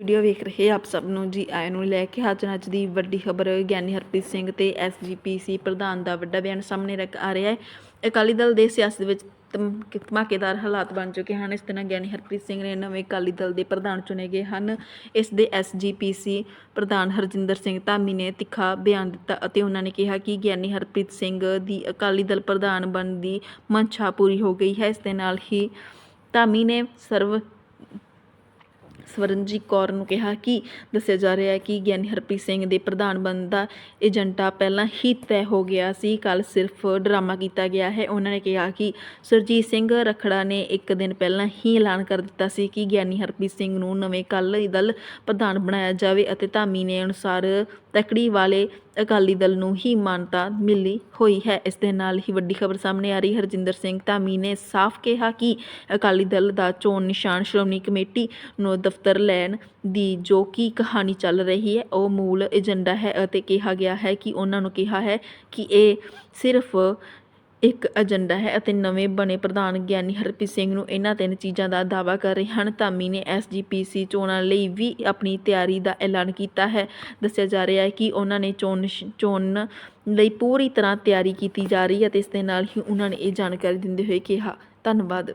Video ਵੇਖ ਰਹੇ ਆਪ ਸਭ ਨੂੰ ਜੀ, ਆਇਆਂ ਨੂੰ ਲੈ ਕੇ ਹਾਜ਼ਰ ਅੱਜ ਦੀ ਵੱਡੀ ਖਬਰ ਗਿਆਨੀ ਹਰਪ੍ਰੀਤ ਸਿੰਘ ਤੇ ਐਸਜੀਪੀਸੀ ਪ੍ਰਧਾਨ ਦਾ ਵੱਡਾ ਬਿਆਨ ਸਾਹਮਣੇ ਰੱਖ ਆ ਰਿਹਾ ਹੈ। ਅਕਾਲੀ ਦਲ ਦੇ ਸਿਆਸਤ ਵਿੱਚ ਧਮ- ਧਮਾਕੇਦਾਰ ਹਾਲਾਤ ਬਣ ਚੁੱਕੇ ਹਨ। ਇਸ ਤਰ੍ਹਾਂ ਗਿਆਨੀ ਹਰਪ੍ਰੀਤ ਸਿੰਘ ਨੇ ਨਵੇਂ ਅਕਾਲੀ ਦਲ ਦੇ ਪ੍ਰਧਾਨ ਚੁਣੇ ਗਏ ਹਨ। ਇਸ ਦੇ ਐਸਜੀਪੀਸੀ ਪ੍ਰਧਾਨ ਹਰਜਿੰਦਰ ਸਿੰਘ ਧਾਮੀ ਨੇ ਤਿੱਖਾ ਬਿਆਨ ਦਿੱਤਾ ਅਤੇ ਉਹਨਾਂ ਨੇ ਕਿਹਾ ਕਿ ਗਿਆਨੀ ਹਰਪ੍ਰੀਤ ਸਿੰਘ ਦੀ ਅਕਾਲੀ ਦਲ ਪ੍ਰਧਾਨ ਬਣਨ ਦੀ ਮਨਸ਼ਾ ਪੂਰੀ ਹੋ ਗਈ ਹੈ। ਇਸ ਦੇ ਨਾਲ ਹੀ ਧਾਮੀ ਨੇ ਸਰਵ ਸਵਰਨਜੀਤ ਕੌਰ ਨੂੰ ਕਿਹਾ ਕਿ ਦੱਸਿਆ ਜਾ ਰਿਹਾ ਹੈ ਕਿ ਗਿਆਨੀ ਹਰਪ੍ਰੀਤ ਸਿੰਘ ਦੇ ਪ੍ਰਧਾਨ ਬਣਨ ਦਾ ਏਜੰਟਾ ਪਹਿਲਾਂ ਹੀ ਤੈਅ ਹੋ ਗਿਆ ਸੀ। ਕੱਲ ਸਿਰਫ ਡਰਾਮਾ ਕੀਤਾ ਗਿਆ ਹੈ। ਉਹਨਾਂ ਨੇ ਕਿਹਾ ਕਿ ਸੁਰਜੀਤ ਸਿੰਘ ਰਖੜਾ ਨੇ ਇੱਕ ਦਿਨ ਪਹਿਲਾਂ ਹੀ ਐਲਾਨ ਕਰ ਦਿੱਤਾ ਸੀ ਕਿ ਗਿਆਨੀ ਹਰਪ੍ਰੀਤ ਸਿੰਘ ਨੂੰ ਨਵੇਂ ਅਕਾਲੀ ਦਲ ਪ੍ਰਧਾਨ ਬਣਾਇਆ ਜਾਵੇ ਅਤੇ ਧਾਮੀ ਨੇ ਅਨੁਸਾਰ ਤਕੜੀ ਵਾਲੇ ਅਕਾਲੀ ਦਲ ਨੂੰ ਹੀ ਮਾਨਤਾ ਮਿਲੀ ਹੋਈ ਹੈ। ਇਸ ਦੇ ਨਾਲ ਹੀ ਵੱਡੀ ਖਬਰ ਸਾਹਮਣੇ ਆ ਰਹੀ ਹਰਜਿੰਦਰ ਸਿੰਘ ਧਾਮੀ ਨੇ ਸਾਫ਼ ਕਿਹਾ ਕਿ ਅਕਾਲੀ ਦਲ ਦਾ ਚੋਣ ਨਿਸ਼ਾਨ ਸ਼੍ਰੋਮਣੀ ਕਮੇਟੀ ਨੂੰ ਦਫ਼ਤਰ ਲੈਣ ਦੀ ਜੋ ਕਿ ਕਹਾਣੀ ਚੱਲ ਰਹੀ ਹੈ, ਉਹ ਮੂਲ ਏਜੰਡਾ ਹੈ ਅਤੇ ਕਿਹਾ ਗਿਆ ਹੈ ਕਿ ਉਹਨਾਂ ਨੂੰ ਕਿਹਾ ਹੈ ਕਿ ਇਹ ਸਿਰਫ ਇੱਕ ਏਜੰਡਾ ਹੈ ਅਤੇ ਨਵੇਂ ਬਣੇ ਪ੍ਰਧਾਨ ਗਿਆਨੀ ਹਰਪ੍ਰੀਤ ਸਿੰਘ ਨੂੰ ਇਹਨਾਂ ਤਿੰਨ ਚੀਜ਼ਾਂ ਦਾ ਦਾਅਵਾ ਕਰ ਰਹੇ ਹਨ। ਧਾਮੀ ਨੇ ਐਸਜੀਪੀਸੀ ਚੋਣਾਂ ਲਈ ਵੀ ਆਪਣੀ ਤਿਆਰੀ ਦਾ ਐਲਾਨ ਕੀਤਾ ਹੈ। ਦੱਸਿਆ ਜਾ ਰਿਹਾ ਹੈ ਕਿ ਉਹਨਾਂ ਨੇ ਚੋਣ ਨਿਸ਼- ਚੋਣ ਲਈ ਪੂਰੀ ਤਰ੍ਹਾਂ ਤਿਆਰੀ ਕੀਤੀ ਜਾ ਰਹੀ ਹੈ ਅਤੇ ਇਸ ਦੇ ਨਾਲ ਹੀ ਉਹਨਾਂ ਨੇ ਇਹ ਜਾਣਕਾਰੀ ਦਿੰਦੇ ਹੋਏ ਕਿਹਾ। ਧੰਨਵਾਦ।